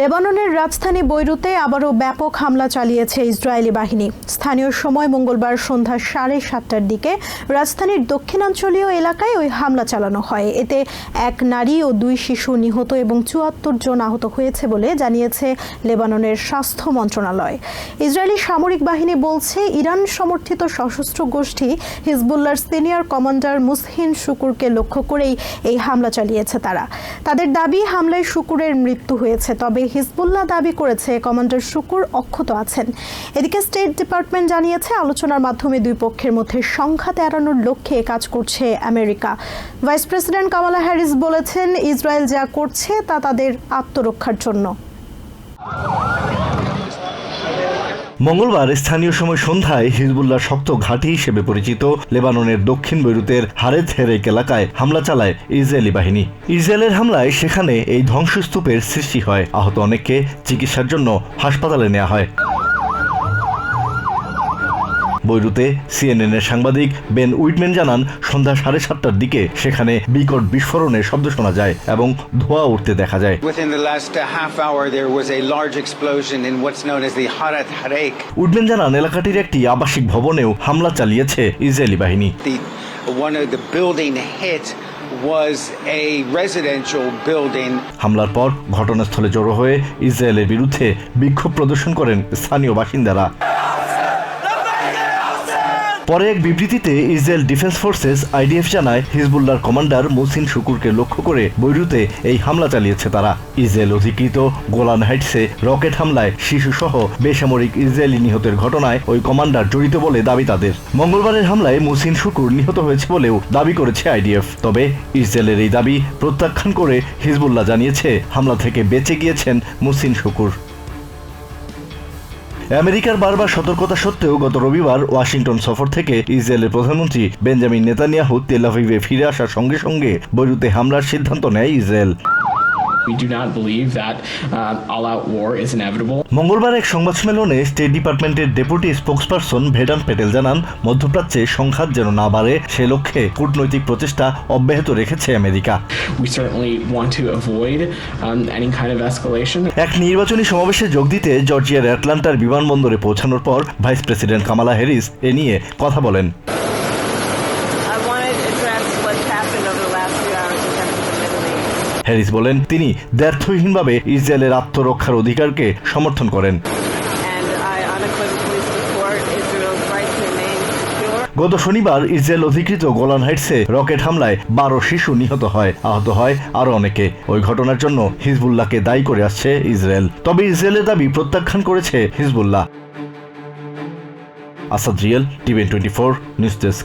লেবাননের রাজধানী বৈরুতে আবারও ব্যাপক হামলা চালিয়েছে ইসরায়েলি বাহিনী। স্থানীয় সময় মঙ্গলবার সন্ধ্যা সাড়ে সাতটার দিকে রাজধানীর দক্ষিণাঞ্চলীয় এলাকায় ওই হামলা চালানো হয়। এতে এক নারী ও দুই শিশু নিহত এবং চুয়াত্তর জন আহত হয়েছে বলে জানিয়েছে লেবাননের স্বাস্থ্য মন্ত্রণালয়। ইসরায়েলি সামরিক বাহিনী বলছে, ইরান সমর্থিত সশস্ত্র গোষ্ঠী হিজবুল্লার সিনিয়র কমান্ডার মুসহিন শুকুরকে লক্ষ্য করেই এই হামলা চালিয়েছে তারা। তাদের দাবি, হামলায় শুকুরের মৃত্যু হয়েছে, তবে হিজবুল্লাহ দাবি করেছে, কমান্ডার শুকুর অক্ষত আছেন। এদিকে স্টেট ডিপার্টমেন্ট জানিয়েছে, আলোচনার মাধ্যমে দুই পক্ষের মধ্যে সংঘাত এড়ানোর লক্ষ্যে কাজ করছে America. Vice president Kamala Harris বলেছেন, ইসরায়েল যা করছে তা তাদের আত্মরক্ষার জন্য। মঙ্গলবার স্থানীয় সময় সন্ধ্যায় হিজবুল্লাহ শক্ত ঘাঁটি হিসেবে পরিচিত লেবাননের দক্ষিণ বৈরুতের হারেদ হেরেক এলাকায় হামলা চালায় ইসরায়েলি বাহিনী। ইসরায়েলের হামলায় সেখানে এই ধ্বংসস্তূপের সৃষ্টি হয়। আহত অনেককে চিকিৎসার জন্য হাসপাতালে নেওয়া হয়। বৈরুতে সিএনএনের সাংবাদিক বেন উইটম্যান জানান সন্ধ্যা সাড়ে সাতটার দিকে সেখানে বিকট বিস্ফোরণের শব্দ শোনা যায় এবং ধোঁয়া উঠতে দেখা যায় uh. উইটম্যান জানান এলাকাটির একটি আবাসিক ভবনেও হামলা চালিয়েছে ইসরায়েলি বাহিনী The one of the building hit was a residential building. হামলার পর ঘটনাস্থলে জড়ো হয়ে ইসরায়েলের বিরুদ্ধে বিক্ষোভ প্রদর্শন করেন স্থানীয় বাসিন্দারা পরে এক বিবৃতিতে ইসরায়েল ডিফেন্স ফোর্সেস আইডিএফ জানায়, হিজবুল্লাহর কমান্ডার মোসিন শুকুরকে লক্ষ্য করে বৈরুতে এই হামলা চালিয়েছে তারা। ইসরায়েল অধিকৃত গোলান হাইটসে রকেট হামলায় শিশুসহ বেসামরিক ইসরায়েলি নিহতের ঘটনায় ওই কমান্ডার জড়িত বলে দাবি তাদের। মঙ্গলবারের হামলায় মুসিন শুকুর নিহত হয়েছে বলেও দাবি করেছে আইডিএফ। তবে ইসরায়েলের এই দাবি প্রত্যাখ্যান করে হিজবুল্লাহ জানিয়েছে, হামলা থেকে বেঁচে গিয়েছেন মুসিন শুকুর। আমেরিকার বারবার সতর্কতা সত্ত্বেও গত রবিবার ওয়াশিংটন সফর থেকে ইসরায়েলের প্রধানমন্ত্রী বেঞ্জামিন নেতানিয়াহু তেলাভিভে ফিরে আসার সঙ্গে সঙ্গে বৈরুতে হামলার সিদ্ধান্ত নেয় Israel. We do not believe that uh, all out war is inevitable. মঙ্গলবার এক সংবাদ সম্মেলনে স্টেট ডিপার্টমেন্টের ডেপুটি স্পোক্সপারসন ভেডান প্যাটেল জানান মধ্যপ্রাচ্যে সংঘাত যেন না বাড়ে সে লক্ষ্যে কূটনৈতিক প্রচেষ্টা অব্যাহত রেখেছে America We certainly want to avoid um, any kind of escalation. এক নির্বাচনী সমাবেশে যোগ দিতে জর্জিয়ার অ্যাটলান্টার বিমানবন্দরে পৌঁছানোর পর ভাইস প্রেসিডেন্ট কামালা হ্যারিস এ নিয়ে কথা বলেন I want to address what's happened over the last few hours Harris বলেন তিনি দ্ব্যর্থহীনভাবে ইসরায়েলের আত্মরক্ষার অধিকারকে সমর্থন করেন. গত শনিবার ইসরায়েল অধিকৃত গোলান হাইটসে রকেট হামলায় বারো শিশু নিহত হয় আহত হয় আরও অনেকে। ওই ঘটনার জন্য হিজবুল্লাহকে দায়ী করে আসছে ইসরায়েল। তবে ইসরায়েলের দাবি প্রত্যাখ্যান করেছে Hezbollah. Asad real টিভেন twenty four news desk.